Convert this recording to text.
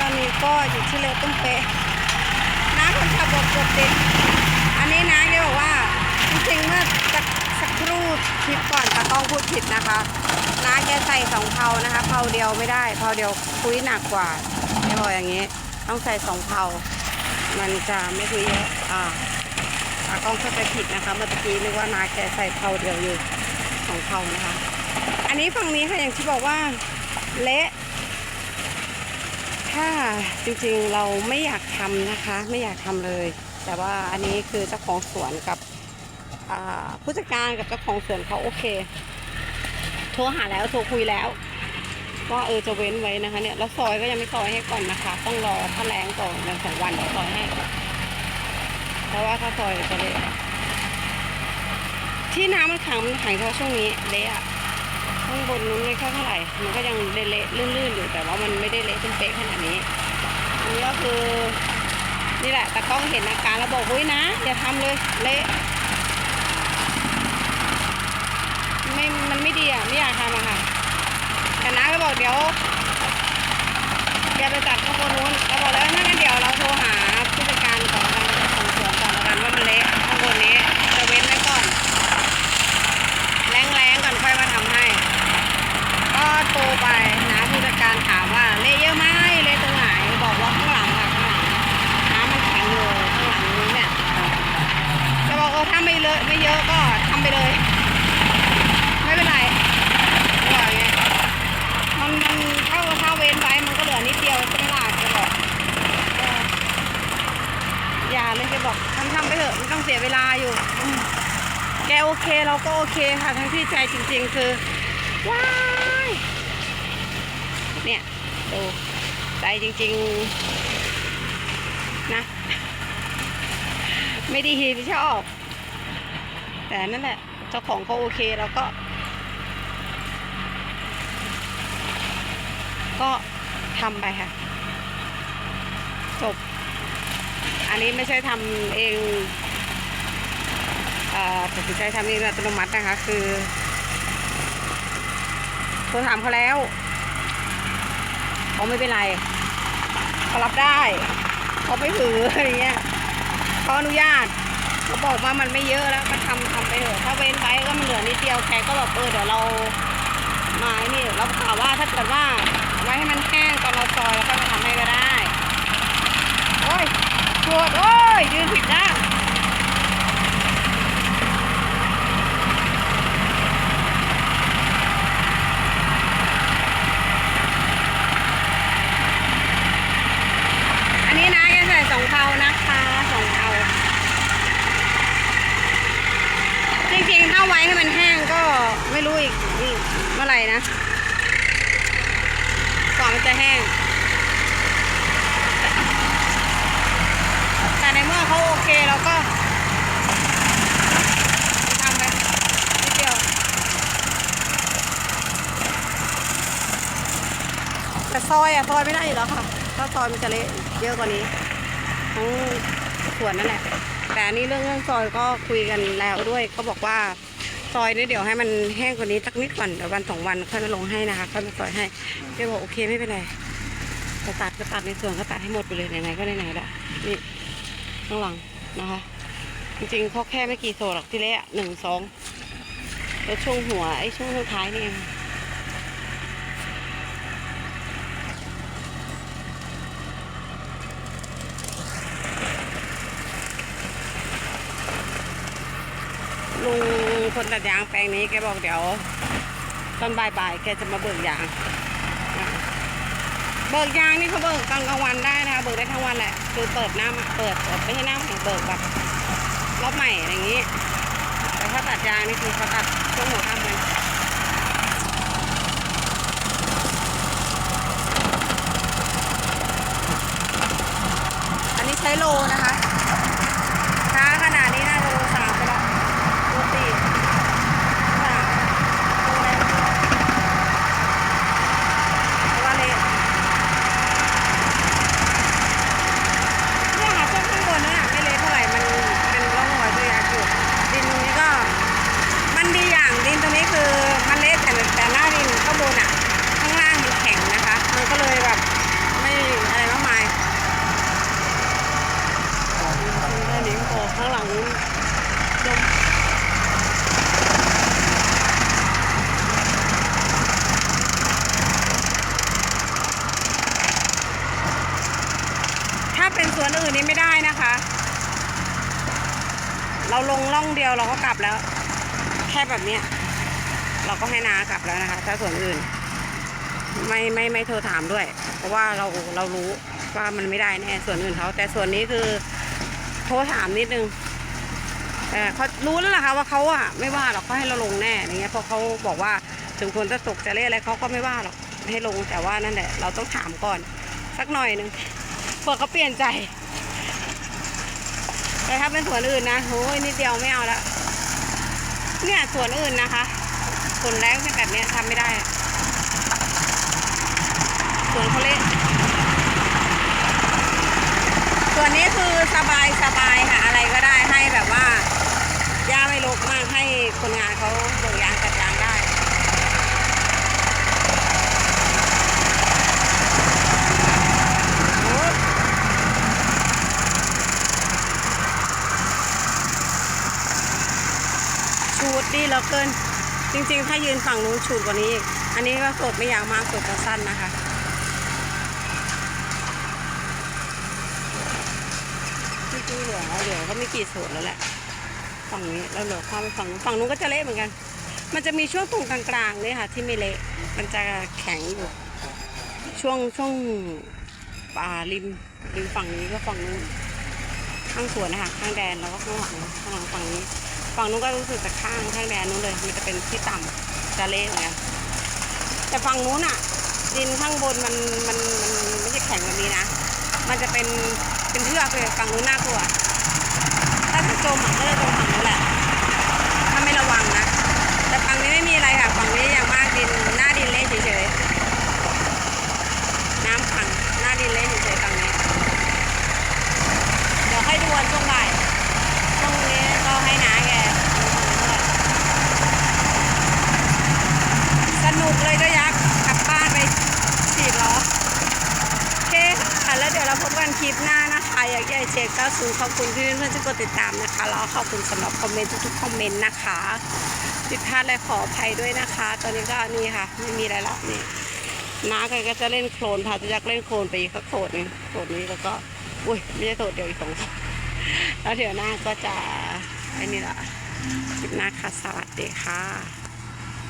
ตอนนี้ก็อยู่ที่เลตุ้มเป๊ะน้าคนขับบอกดติดอันนี้นะแกบอกว่าจริงๆเมื่อสักสักครู่คลิปก่อนตากล้องพูดผิดนะคะน้าแกใส่สองเพานะคะเพาเดียวไม่ได้เพาเดียวคุยหนักกว่าแกบอกอย่างนี้ ต้องใส่สองเพามันจะไม่คุยเยอะอ่าตากล้องเข้าใจผิดนะคะเมื่อกี้นึกว่านาแกใส่เพาเดียวอยู่สองเพานะคะ อันนี้ฝั่งนี้ค่ะอย่างที่บอกว่า เละ ถ้าจริงๆเราไม่อยากทำนะคะ ไม่อยากทำเลย แต่ว่าอันนี้คือเจ้าของสวนกับผู้จัดการกับเจ้าของสวนเขาโอเค โทรหาแล้วโทรคุยแล้วว่าเออจะเว้นไว้นะคะเนี่ยแล้วซอยก็ยังไม่ซอยให้ก่อนนะคะ ต้องรอถ้าแรงก่อนวันสองวันเดี๋ยวซอยให้เพราะว่าถ้าซอยจะเละที่น้ำมันขังมันขังเฉพาะช่วงนี้เละอะ ข้างบนนู้นไม่ค่อยเท่าไหร่ มันก็ยังเละๆลื่นๆอยู่แต่ว่ามันไม่ได้เละจนเป๊ะขนาดนี้ อันนี้ก็คือนี่แหละแต่กล้องเห็นอาการแล้วบอกเฮ้ยนะอย่าทำเลยเละไม่มันไม่ดีอะไม่อยากทำอะค่ะแต่น้าก็บอกเดี๋ยวแกไปตัดข้างบนนู้นเราบอกแล้วถ้างั้นเดี๋ยวเราโทรหาผู้จัดการก่อนละกันของสวนก่อนละกันว่ามันเละข้างบนนี้จะเว้นไว้ก่อน แรงๆก่อนค่อยมาทำให้ ก็โทรไปนะผู้จัดการถามว่าเละเยอะไหมเละตรงไหนบอกว่าข้างหลังค่ะข้างหลังน้ำมันแข็งอยู่ข้างหลังนี้เนี่ยจะบอกว่าถ้าไม่เลอะไม่เยอะก็ทำไปเลย ไม่เป็นไรจะบอกไงมันมันถ้าถ้าเว้นไว้มันก็เหลือนิดเดียวใช่ไหมล่ะจะบอกอย่าเลยจะบอกทำทำไปเถอะไม่ต้องเสียเวลาอยู่อแกโอเคเราก็โอเคค่ะทั้งที่ใจจริง ๆ คือว้ายเนี่ยดูใจจริง ๆ นะ ไม่ดีที่ชอบ แต่นั่นแหละ เจ้าของเขาโอเคเราก็ ก็ทำไปค่ะ จบ อันนี้ไม่ใช่ทำเองอ่อตัดสินใจทำเองอัตโนมัตินะคะ คือโทรถามเขาแล้วเขาไม่เป็นไรเขารับได้เขาไม่ถืออะไรเงี้ยเขาอนุญาต เขาบอกว่ามันไม่เยอะแล้วก็ทำทำไปเถอะถ้าเว้นไว้ก็มันเหลือนิดเดียวแกก็แบบเออเดี๋ยวเรามาไม้นี่เราถาวว่าถ้าเกิดว่าไว้ให้มันแห้งตอนเราซอยแล้วก็มาทำให้ก็ได้ โอ้ยปวดโอ้ยยืนผิดด้านนะแกใส่สองเทานะคะสองเทาจริงๆ ถ้า ไว้ให้มันแห้งก็ไม่รู้อีกเมื่อไหร่นะกว่ามันจะแห้ง แต่ในเมื่อเขาโอเคเราก็ทำไปนิดเดียวแต่ซอยอะซอยไม่ได้อยู่แล้วค่ะ ถ้าซอยมันจะเละเยอะกว่านี้ทั้งส่วนนั่นแหละ แต่อันนี้เรื่องเรื่องซอยก็คุยกันแล้วด้วยเขาบอกว่า ซอยนี่เดี๋ยวให้มันแห้งกว่านี้สักนิดก่อนเดี๋ยววันสองวันค่อยมาลงให้นะคะค่อยมาซอยให้เดี๋ยวบอกโอเคไม่เป็นไรจะตัดก็ตัดในส่วนก็ตัดให้หมดไปเลยไหนๆก็ไหนๆละนี่ข้างหลังนะคะ จริงๆเขาแค่ไม่กี่โซหรอกที่เละหนึ่งสองแล้วช่วงหัวไอ้ช่วงท้ายนี่เองลุง คนตัดยางแปลงนี้แกบอกเดี๋ยวตอนบ่ายๆแกจะมาเบิกยาง เบิกยางนี่เขาเบิกตอนกลางวันได้นะคะเบิกได้ทั้งวันแหละคือเปิดหน้าเปิดเปิดไม่ใช่หน้าใหม่เบิกแบบรอบใหม่อะไรอย่างนี้ แต่ถ้าตัดยางนี่คือเขาตัดช่วงหัวค่ำเลยอันนี้ใช้โลนะคะช้าขนาดนี้น่าจะโลสามไปแล้วโลสี่สามโลอะไรเพราะว่าเละเนี่ยค่ะช่วงข้างบนนั่นน่ะไม่เละเท่าไหร่ มันเป็นร่องรอยตัวยาอยู่ดินตรงนี้ก็ มันดีอย่างดินตรงนี้คือมันเละแต่แต่หน้าดินข้างบนอะ ข้างล่างมันแข็งนะคะ มันก็เลยแบบไม่ ข้างหลังนู้นลมถ้าเป็นสวนอื่นนี่ไม่ได้นะคะ เราลงล่องเดียวเราก็กลับแล้ว แค่แบบเนี้ยเราก็ให้นากลับแล้วนะคะ ถ้าส่วนอื่น ไม่ไม่ไม่โทรถามด้วย เพราะว่าเราเรารู้ว่ามันไม่ได้แน่ส่วนอื่นเขาแต่ส่วนนี้คือ โทรถามนิดนึงแต่เขารู้แล้วล่ะค่ะว่าเขาอะไม่ว่าหรอกเขาให้เราลงแน่อย่างเงี้ยเพราะเขาบอกว่าถึงคนจะตกจะเล่อะไรเขาก็ไม่ว่าหรอกให้ลงแต่ว่านั่นแหละ เราต้องถามก่อน สักหน่อยหนึงเผื่อเขาเปลี่ยนใจ แต่ถ้าเป็นสวนอื่นนะโอ้ยนิดเดียวไม่เอาล้วเนี่ยสวนอื่นนะคะฝนแรงเป็นแบบนี้ทำไม่ได้สวนเขาเละ ส่วนนี้คือสบายสบายค่ะ อะไรก็ได้ให้แบบว่าหญ้าไม่รกมากให้คนงานเขาโบกยางตัดยางได้ชูดดีเหลือเกิน จริงๆ ถ้ายืนฝั่งนู้นชูดกว่านี้อีก อันนี้ก็สดไม่ยาวมากสดจะสั้นนะคะ เหลือเหลือก็ไม่กี่ส่วนแล้วแหละฝั่งนี้แล้วเหลือความฝั่งฝั่งนู้นก็จะเละเหมือนกัน มันจะมีช่วงตรงกลางๆเนี่ยค่ะ ที่ไม่เละมันจะแข็งอยู่ช่วงช่วงป่าริมริมฝั่งนี้ก็ฝั่งนู้นข้างสวนนะคะข้างแดนแล้วก็ข้างหลังข้างหลังฝั่งนี้ ฝั่งนู้นก็รู้สึกจะข้างข้างแดนนู้นเลย มันจะเป็นที่ต่ำจะเละเหมือนกันแต่ฝั่งนู้นอะ ดินข้างบนมันมันมันไม่ใช่แข็งแบบนี้นะ มันจะเป็น เป็นเทือกเลยฝั่งนู้นน่ากลัว ถ้าจะจมอะก็จะจมฝั่งนู้นแหละ ถ้าไม่ระวังนะ แต่ฝั่งนี้ไม่มีอะไรค่ะ ฝั่งนี้อย่างมากดินหน้าดินเละเฉยๆ น้ำขังหน้าดินเละเฉยๆฝั่งนี้ เดี๋ยวให้ดูวันช่วงบ่าย ช่วงนี้ก็ให้น้าแกสนุกเลยก็ยักษ์กลับบ้านไปฉีดล้อ คค่ะ แล้วเดี๋ยวเราพบกันคลิปหน้านะคะ อยากใหญ่เช็คก็สูขอบคุณที่เพื่อนๆที่กดติดตามนะคะแล้วขอบคุณสำหรับคอมเมนต์ทุกๆคอมเมนต์นะคะผิดพลาดอะไรขออภัยด้วยนะคะ ตอนนี้ก็นี่ค่ะ ไม่มีอะไรละนี่น้ากก็จะเล่นโคลนพาจะยักเล่นโคลนไปอีกสักโคลนนึงโคลนนี้แล้วก็อุ้ยไม่ใช่โคลนเดียวอีกสองแล้วเดี๋ยวหน้าก็จะไอ้นี่ละคลิปหน้าค่ะสวัสดีค่ะ